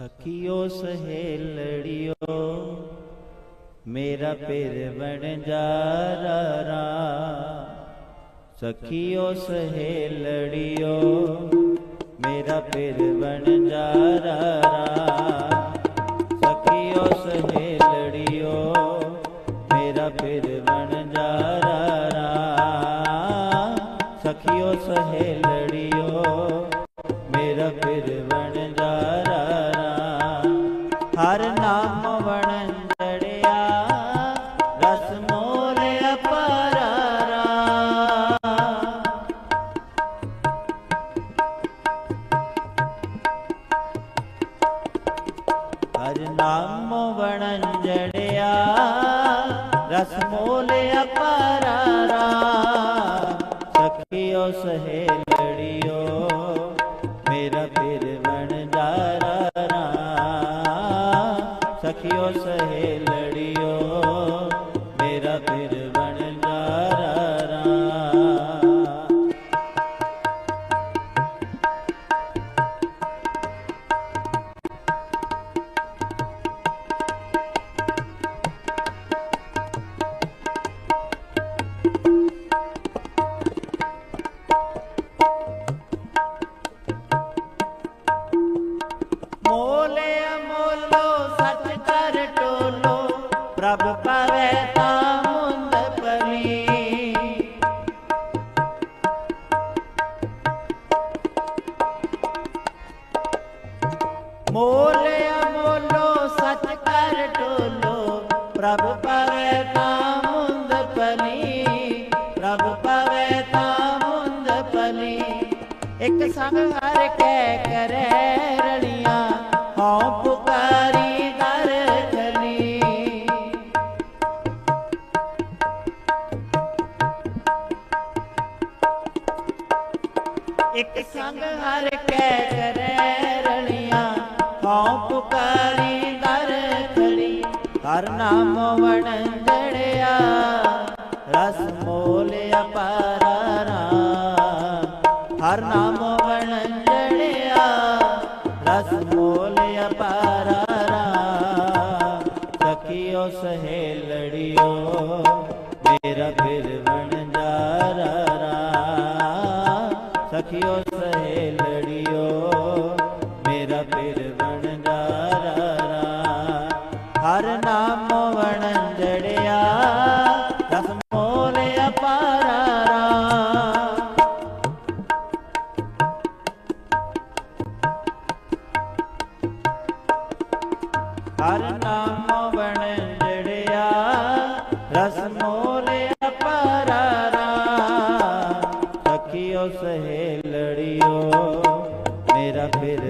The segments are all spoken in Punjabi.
ਸਖੀਓ ਸਹੇਲੜਿਓ, ਮੇਰਾ ਪਿਰ ਬਣ ਜਾਰਾ ਸਖੀਓ, ਸਹੇਲੜਿਓ, ਮੇਰਾ ਪਿਰ ਬਣ ਜਾਰਾ ਸਖੀਓ, ਸਹੇਲੜਿਓ, ਮੇਰਾ ਪਿਰ ਬਣ ਜਾਰਾ ਸਖੀਓ ਸਹੇਲ ਹਰ ਨਾਮ ਵਣਨ ਜੜਿਆ ਰਸ ਮੋਲ ਅਪਾਰਾ ਸਖਿਓ ਸਹੇਲੜਿਓ, ਮੇਰਾ ਫਿਰ ਬਣ ਜਾਰਾ ਸਖਿਓ ਸਹੇ ਮੋਲੇ ਅਮੋਲੋ ਸੱਚ ਕਰ ਟੋਲੋ ਪ੍ਰਭ ਪਾਵੇ ਤਾਂ ਮੁੰਦ ਪਲੀ ਪ੍ਰਭ ਪਾਵੇ ਤਾਂ ਮੁੰਦ ਪਲੀ ਇੱਕ ਸੰਗ ਹਰ ਕੈ ਕਰੈ ਰਲੀਆਂ। ਹਉ ਪੁਕਾਰੀ ਦਰ ਖਲੀ ਇੱਕ ਸੰਗ ਹਰ ਕੈ ਕਰੈ ਰਲੀਆਂ। ਹਉ ਪੁਕਾਰੀ ਦਰ ਖਲੀ ਹਰ ਨਾਮ ਵਣ ਜੜਿਆ ਰਸ ਮੋਲ ਅਪਾਰਾ ਹਰ ਨਾਮ ਵਣ ਜੜਿਆ ਰਸ ਮੋਲ ਅਪਾਰਾ ਸਖੀਓ ਸਹੇਲੜਿਓ, ਮੇਰਾ ਫਿਰ ਹਰ ਨਾਮ ਵਣ ਜੜਿਆ ਰਸ ਮੋਲ ਅਪਾਰਾ ਹਰ ਨਾਮ ਬਣ ਜੜਿਆ ਰਸ ਮੋਲ ਅਪਾਰਾ ਸਖੀਓ ਸਹੇਲੜਿਓ, ਮੇਰਾ ਫਿਰ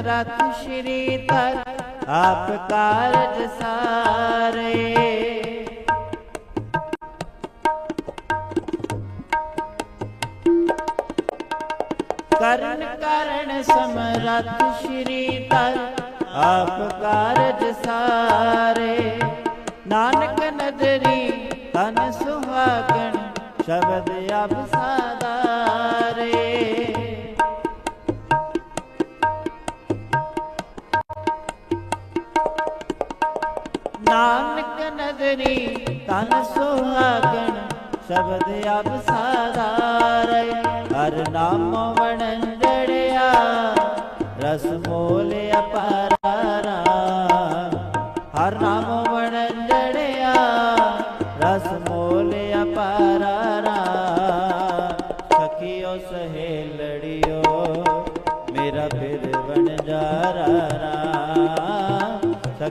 ਕਰਨ ਸਮਰੱਥ ਸ਼੍ਰੀ ਧਰ ਆਪ ਕਾਰਜ ਸਾਰੇ। ਕਰਨ ਕਰਨ ਸਮਰੱਥ ਸ਼੍ਰੀ ਧਰ ਆਪ ਕਾਰਜ ਸਾਰੇ। ਨਾਨਕ ਨਦਰੀ ਤਨ ਸੁਹਾਗਣ, ਸ਼ਬਦ ਅਬ ਨਾਨਕ ਨਦਰੀ ਤਨ ਸੁਹਾਗਣ, ਸ਼ਬਦ ਅਬ ਹਰ ਨਾਮ ਵਣਨ ਜੜਿਆ, ਰਸ ਮੋਲ ਅਪਾਰਾ ਹਰ ਨਾਮ ਵਣਨ ਜੜਿਆ, ਰਸ ਮੋਲ ਅਪਾਰਾ ਸਖੀਓ ਸਹੇਲੜਿਓ, ਮੇਰਾ ਫਿਰ ਬਣ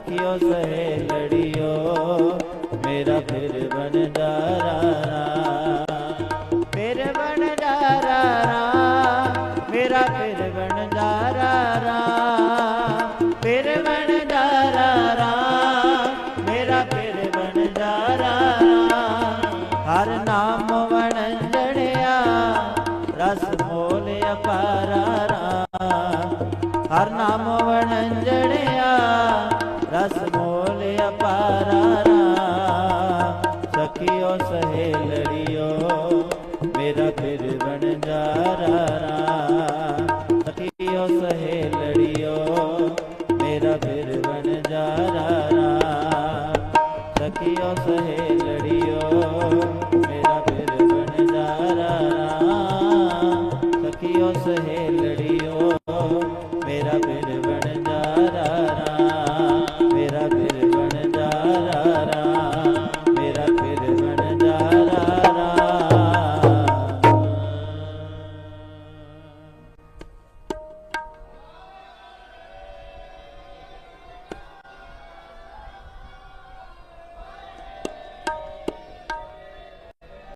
ਜਾਰਾ ਸਖਿਓ ਸਹੇਲੜਿਓ ਮੇਰਾ ਫਿਰ ਵਣਜਾਰਾ ਰਾਮ ਫਿਰ ਵਣਜਾਰਾ ਰਾਮ ਮੇਰਾ ਫਿਰ ਵਣਜਾਰਾ ਰਾਮ ਫਿਰ ਵਣਜਾਰਾ ਰਾਮ ਮੇਰਾ ਫਿਰ ਵਣਜਾਰਾ ਰਾਮ ਹਰ ਨਾਮ ਵਣਜਣਿਆ, ਰਸ ਮੋਲ ਅਪਾਰਾ ਰਾਮ ਹਰ ਨਾਮ ਵਣਜਣਿਆ ਰਸ ਮੋਲ ਅਪਾਰਾ ਰਾਮ ਸਖੀਓ ਸਹੇਲੜਿਓ ਮੇਰਾ ਫਿਰ ਵਣਜਾਰਾ ਰਾਮ ਸਖੀਓ ਸਹੇਲੜਿਓ ਮੇਰਾ ਫਿਰ ਵਣਜਾਰਾ ਰਾਮ ਸਖੀਓ ਸਹੇਲੜਿਓ